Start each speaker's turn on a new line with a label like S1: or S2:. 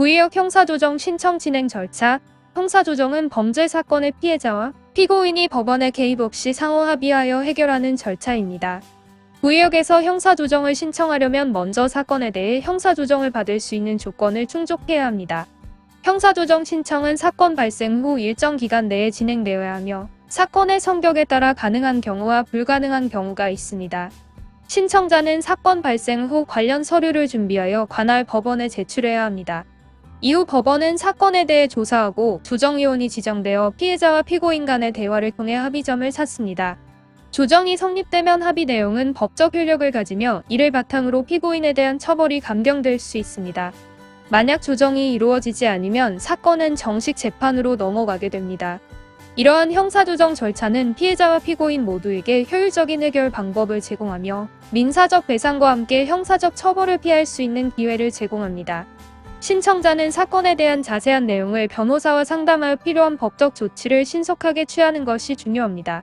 S1: 구의역 형사조정 신청 진행 절차 형사조정은 범죄 사건의 피해자와 피고인이 법원에 개입 없이 상호 합의하여 해결하는 절차입니다. 구의역에서 형사조정을 신청하려면 먼저 사건에 대해 형사조정을 받을 수 있는 조건을 충족해야 합니다. 형사조정 신청은 사건 발생 후 일정 기간 내에 진행되어야 하며 사건의 성격에 따라 가능한 경우와 불가능한 경우가 있습니다. 신청자는 사건 발생 후 관련 서류를 준비하여 관할 법원에 제출해야 합니다. 이후 법원은 사건에 대해 조사하고 조정위원이 지정되어 피해자와 피고인 간의 대화를 통해 합의점을 찾습니다. 조정이 성립되면 합의 내용은 법적 효력을 가지며 이를 바탕으로 피고인에 대한 처벌이 감경될 수 있습니다. 만약 조정이 이루어지지 않으면 사건은 정식 재판으로 넘어가게 됩니다. 이러한 형사조정 절차는 피해자와 피고인 모두에게 효율적인 해결 방법을 제공하며 민사적 배상과 함께 형사적 처벌을 피할 수 있는 기회를 제공합니다. 신청자는 사건에 대한 자세한 내용을 변호사와 상담하여 필요한 법적 조치를 신속하게 취하는 것이 중요합니다.